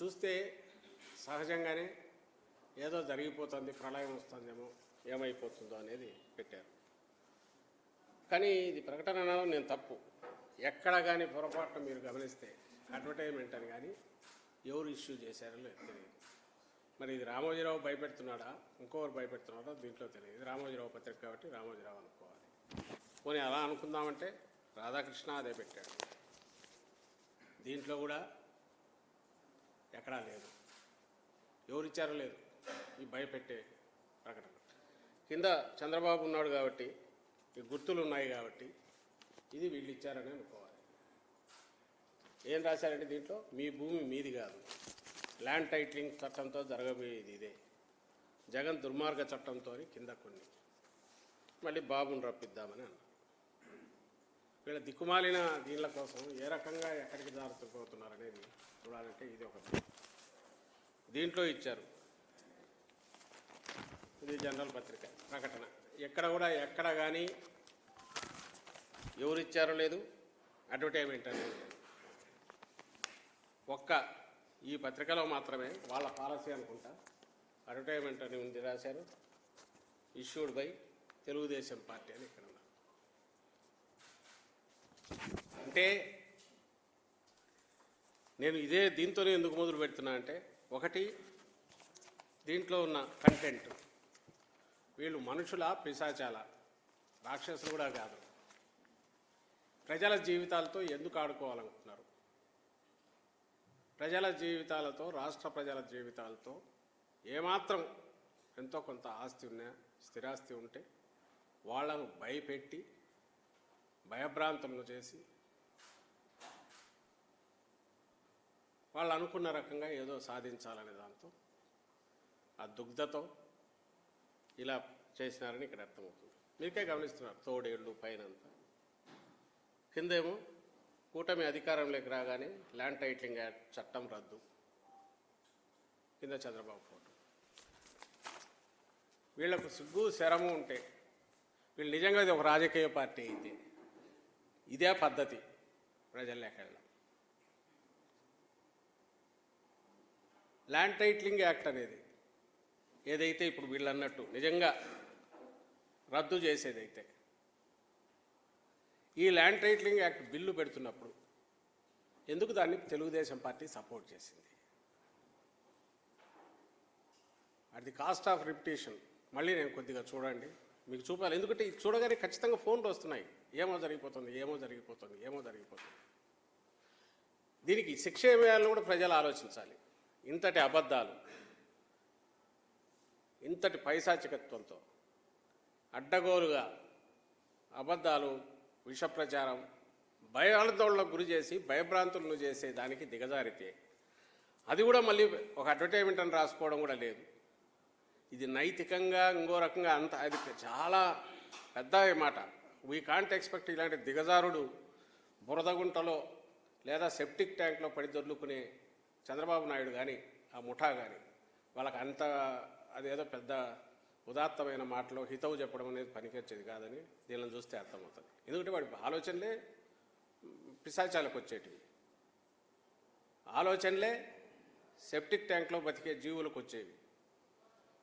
చూస్తే సహజంగానే ఏదో జరిగిపోతుంది ప్రళయం వస్తుందేమో ఏమైపోతుందో అనేది పెట్టారు. కానీ ఇది ప్రకటన అనడం నేను తప్పు. ఎక్కడ కానీ పొరపాటున మీరు గమనిస్తే అడ్వర్టైజ్మెంట్ అని కానీ ఎవరు ఇష్యూ చేశారో లేదు తెలియదు. మరి ఇది రామోజీరావు భయపెడుతున్నాడా? ఇంకొకరు భయపెడుతున్నాడా దీంట్లో తెలియదు. ఇది రామోజీరావు పత్రిక కాబట్టి రామోజీరావు అనుకోవాలి. పోనీ అలా అనుకుందామంటే రాధాకృష్ణ అదే పెట్టాడు. దీంట్లో కూడా ఎక్కడా లేదు. ఎవరిచ్చారో లేదు ఈ భయపెట్టే ప్రకటన. కింద చంద్రబాబు ఉన్నాడు కాబట్టి ఈ గుర్తులు ఉన్నాయి కాబట్టి ఇది వీళ్ళు ఇచ్చారని అనుకోవాలి. ఏం రాశారంటే దీంట్లో మీ భూమి మీది కాదు. ల్యాండ్ టైటిలింగ్ చట్టంతో జరగబోయేది ఇదే. జగన్ దుర్మార్గ చట్టంతో కింద కొన్ని. మళ్ళీ బాబుని రప్పిద్దామని అన్నారు. వీళ్ళ దిక్కుమాలిన దీనిల కోసం ఏ రకంగా ఎక్కడికి జారుతుపోతున్నారు అనేది చూడాలంటే ఇది ఒకటి. దీంట్లో ఇచ్చారు. ఇది జనరల్ పత్రిక ప్రకటన. ఎక్కడ కూడా ఎక్కడ కానీ ఎవరు ఇచ్చారో లేదు అడ్వర్టైజ్మెంట్ అనేది లేదు. ఒక్క ఈ పత్రికలో మాత్రమే వాళ్ళ పాలసీ అనుకుంటా అడ్వర్టైజ్మెంట్ అని ఉంది రాశారు ఇష్యూడ్ బై తెలుగుదేశం పార్టీ అని ఇక్కడ అంటే నేను ఇదే దీంతోనే ఎందుకు మొదలు పెడుతున్నా అంటే ఒకటి దీంట్లో ఉన్న కంటెంట్ వీళ్ళు మనుషుల పిశాచాల? రాక్షసులు కూడా కాదు. ప్రజల జీవితాలతో ఎందుకు ఆడుకోవాలనుకుంటున్నారు? ప్రజల జీవితాలతో రాష్ట్ర ప్రజల జీవితాలతో ఏమాత్రం ఎంతో కొంత ఆస్తి ఉన్నా స్థిరాస్తి ఉంటే వాళ్ళను భయపెట్టి భయభ్రాంతములు చేసి వాళ్ళు అనుకున్న రకంగా ఏదో సాధించాలనే దాంతో ఆ దుగ్ధతో ఇలా చేసినారని ఇక్కడ అర్థమవుతుంది. మీకే గమనిస్తున్నారు తోడేళ్ళు పైన అంతా కిందేమో కూటమి అధికారంలోకి రాగానే ల్యాండ్ టైటిలింగ్ యాక్ట్ చట్టం రద్దు. కింద చంద్రబాబు ఫోటో. వీళ్ళకు సిగ్గు శరము ఉంటే వీళ్ళు నిజంగా ఇది ఒక రాజకీయ పార్టీ అయితే ఇదే పద్ధతి ప్రజల్లోకి వెళ్ళడం. ల్యాండ్ టైట్లింగ్ యాక్ట్ అనేది ఏదైతే ఇప్పుడు వీళ్ళు అన్నట్టు నిజంగా రద్దు చేసేదైతే ఈ ల్యాండ్ టైట్లింగ్ యాక్ట్ బిల్లు పెడుతున్నప్పుడు ఎందుకు దాన్ని తెలుగుదేశం పార్టీ సపోర్ట్ చేసింది? At the cost of repetition మళ్ళీ నేను కొద్దిగా చూడండి. మీకు చూపాలి. ఎందుకంటే ఇది చూడగానే ఖచ్చితంగా ఫోన్లు వస్తున్నాయి. ఏమో జరిగిపోతుంది ఏమో జరిగిపోతుంది ఏమో జరిగిపోతుంది. దీనికి శిక్ష ఏమేయాలని కూడా ప్రజలు ఆలోచించాలి. ఇంతటి అబద్ధాలు ఇంతటి పైశాచికత్వంతో అడ్డగోలుగా అబద్ధాలు విషప్రచారం భయాందోళనకు గురి చేసి భయభ్రాంతులను చేసే దానికి దిగజారితే అది కూడా మళ్ళీ ఒక అడ్వర్టైజ్మెంట్ అని రాసుకోవడం కూడా లేదు. ఇది నైతికంగా ఇంకో రకంగా అంత అది చాలా పెద్ద మాట. వీ కాంట్ ఎక్స్పెక్ట్ ఇలాంటి దిగజారుడు బురదగుంటలో లేదా సెప్టిక్ ట్యాంక్లో పడి దొర్లుకునే చంద్రబాబు నాయుడు కానీ ఆ ముఠా కానీ వాళ్ళకి అంత అదేదో పెద్ద ఉదాత్తమైన మాటలో హితవు చెప్పడం అనేది పనికొచ్చేది కాదని దీనిని చూస్తే అర్థమవుతుంది. ఎందుకంటే వాడి ఆలోచనలే పిశాచాలకు వచ్చేటివి. ఆలోచనలే సెప్టిక్ ట్యాంక్లో బతికే జీవులకు వచ్చేవి.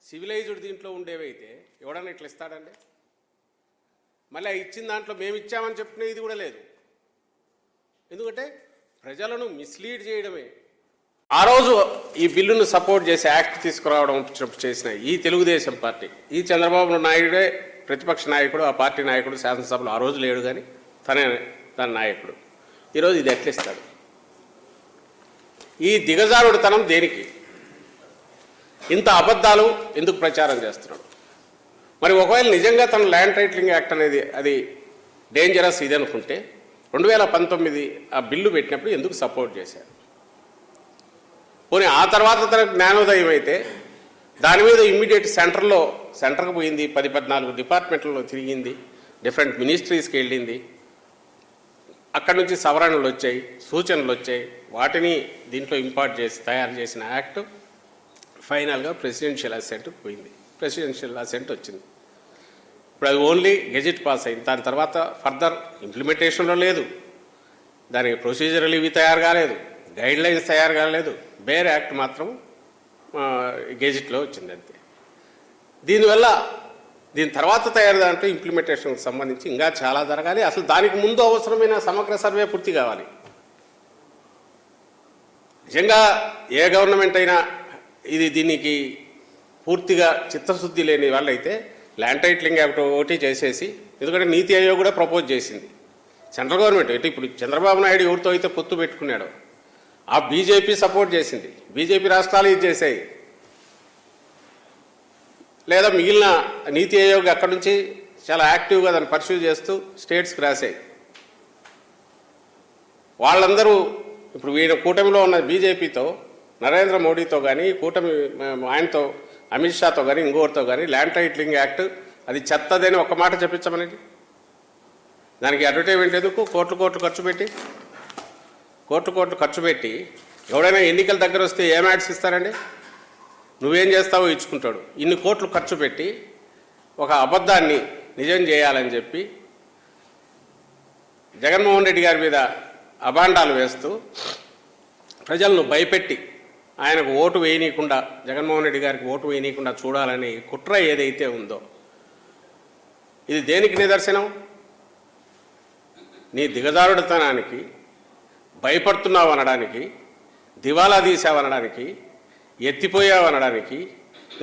సివిలైజ్డ్ దీంట్లో ఉండేవైతే ఎవడన్నా ఇట్లా ఇస్తాడండి? మళ్ళీ ఆ ఇచ్చిన దాంట్లో మేము ఇచ్చామని చెప్పుకునే ఇది కూడా లేదు. ఎందుకంటే ప్రజలను మిస్లీడ్ చేయడమే. ఆ రోజు ఈ బిల్లును సపోర్ట్ చేసి యాక్ట్ తీసుకురావడం చేసిన ఈ తెలుగుదేశం పార్టీ ఈ చంద్రబాబు నాయుడే ప్రతిపక్ష నాయకుడు ఆ పార్టీ నాయకుడు శాసనసభలో ఆ రోజు లేడు కానీ తనే తన నాయకుడు. ఈరోజు ఇది ఎట్లిస్తాడు? ఈ దిగజారుడుతనం దేనికి? ఇంత అబద్ధాలు ఎందుకు ప్రచారం చేస్తున్నాడు? మరి ఒకవేళ నిజంగా తన ల్యాండ్ టైటిలింగ్ యాక్ట్ అనేది అది డేంజరస్ ఇది అనుకుంటే రెండు వేల పంతొమ్మిది ఆ బిల్లు పెట్టినప్పుడు ఎందుకు సపోర్ట్ చేశారు? పోనీ ఆ తర్వాత తన జ్ఞానోదయం అయితే దాని మీద ఇమ్మీడియట్ సెంటర్లో సెంటర్కి పోయింది పది పద్నాలుగు డిపార్ట్మెంట్లలో తిరిగింది డిఫరెంట్ మినిస్ట్రీస్కి వెళ్ళింది. అక్కడి నుంచి సవరణలు వచ్చాయి సూచనలు వచ్చాయి. వాటిని దీంట్లో ఇంపార్ట్ చేసి తయారు చేసిన యాక్ట్ ఫైనల్గా ప్రెసిడెన్షియల్ అసెంట్ పోయింది. ప్రెసిడెన్షియల్ అసెంట్ వచ్చింది. ఇప్పుడు అది ఓన్లీ గెజెట్ పాస్ అయింది. దాని తర్వాత ఫర్దర్ ఇంప్లిమెంటేషన్లో లేదు. దానికి ప్రొసీజర్లు ఇవి తయారు కాలేదు. గైడ్ లైన్స్ తయారు కాలేదు. బేర్ యాక్ట్ మాత్రం గెజిట్లో వచ్చింది అంతే. దీనివల్ల దీని తర్వాత తయారు దాంట్లో ఇంప్లిమెంటేషన్కి సంబంధించి ఇంకా చాలా జరగాలి. అసలు దానికి ముందు అవసరమైన సమగ్ర సర్వే పూర్తి కావాలి. నిజంగా ఏ గవర్నమెంట్ అయినా ఇది దీనికి పూర్తిగా చిత్తశుద్ధి లేని వాళ్ళైతే ల్యాండ్ టైట్లింగ్ యాక్ట్ ఒకటి చేసేసి ఎందుకంటే నీతి ఆయోగ్ కూడా ప్రపోజ్ చేసింది. సెంట్రల్ గవర్నమెంట్ అంటే ఇప్పుడు చంద్రబాబు నాయుడు ఎవరితో అయితే పొత్తు పెట్టుకున్నాడో ఆ బీజేపీ సపోర్ట్ చేసింది. బీజేపీ రాష్ట్రాలు ఇది చేసాయి లేదా మిగిలిన నీతి ఆయోగ్ అక్కడి నుంచి చాలా యాక్టివ్గా దాన్ని పర్సూ చేస్తూ స్టేట్స్కి రాసాయి వాళ్ళందరూ ఇప్పుడు వీళ్ళ కూటమిలో ఉన్న బీజేపీతో నరేంద్ర మోడీతో కానీ కూటమి ఆయనతో అమిత్ షాతో కానీ ఇంకోరితో కానీ ల్యాండ్ టైట్లింగ్ యాక్ట్ అది చెత్తదని ఒక మాట చెప్పించమని దానికి అడ్వర్టైజ్మెంట్ ఎందుకు? కోట్లు కోట్లు ఖర్చు పెట్టి కోట్లు కోట్లు ఖర్చు పెట్టి ఎవడైనా ఎన్నికల దగ్గర వస్తే ఏం యాడ్స్ ఇస్తారండి? నువ్వేం చేస్తావో ఇచ్చుకుంటాడు. ఇన్ని కోట్లు ఖర్చు పెట్టి ఒక అబద్ధాన్ని నిజం చేయాలని చెప్పి జగన్మోహన్ రెడ్డి గారి మీద అభాండాలు వేస్తూ ప్రజలను భయపెట్టి ఆయనకు ఓటు వేయనీయకుండా జగన్మోహన్ రెడ్డి గారికి ఓటు వేయనీయకుండా చూడాలని కుట్ర ఏదైతే ఉందో ఇది దేనికి నిదర్శనం? నీ దిగజారుడితనానికి భయపడుతున్నావు అనడానికి దివాలా తీసావు అనడానికి ఎత్తిపోయావు అనడానికి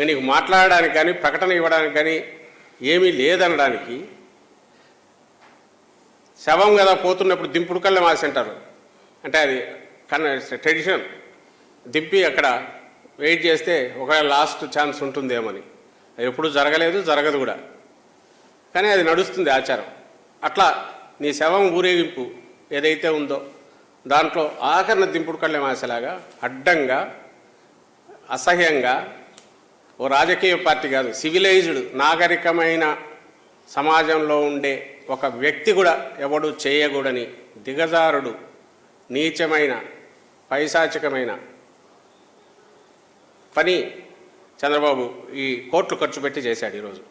నీకు మాట్లాడడానికి కానీ ప్రకటన ఇవ్వడానికి కానీ ఏమీ లేదనడానికి శవం కదా పోతున్నప్పుడు దింపుడు కళ్ళ మాసి అంటారు అంటే అది కన్న ట్రెడిషన్. దింపి అక్కడ వెయిట్ చేస్తే ఒకవేళ లాస్ట్ ఛాన్స్ ఉంటుందేమని. అది ఎప్పుడు జరగలేదు జరగదు కూడా. కానీ అది నడుస్తుంది ఆచారం. అట్లా నీ శవం ఊరేగింపు ఏదైతే ఉందో దాంట్లో ఆఖరణ దింపుడు కళ్ళ అడ్డంగా అసహ్యంగా ఓ రాజకీయ పార్టీ కాదు సివిలైజ్డ్ నాగరికమైన సమాజంలో ఉండే ఒక వ్యక్తి కూడా ఎవడు చేయకూడని దిగజారుడు నీచమైన పైశాచికమైన పని చంద్రబాబు ఈ కోట్లు ఖర్చు పెట్టి చేశాడు ఈరోజు.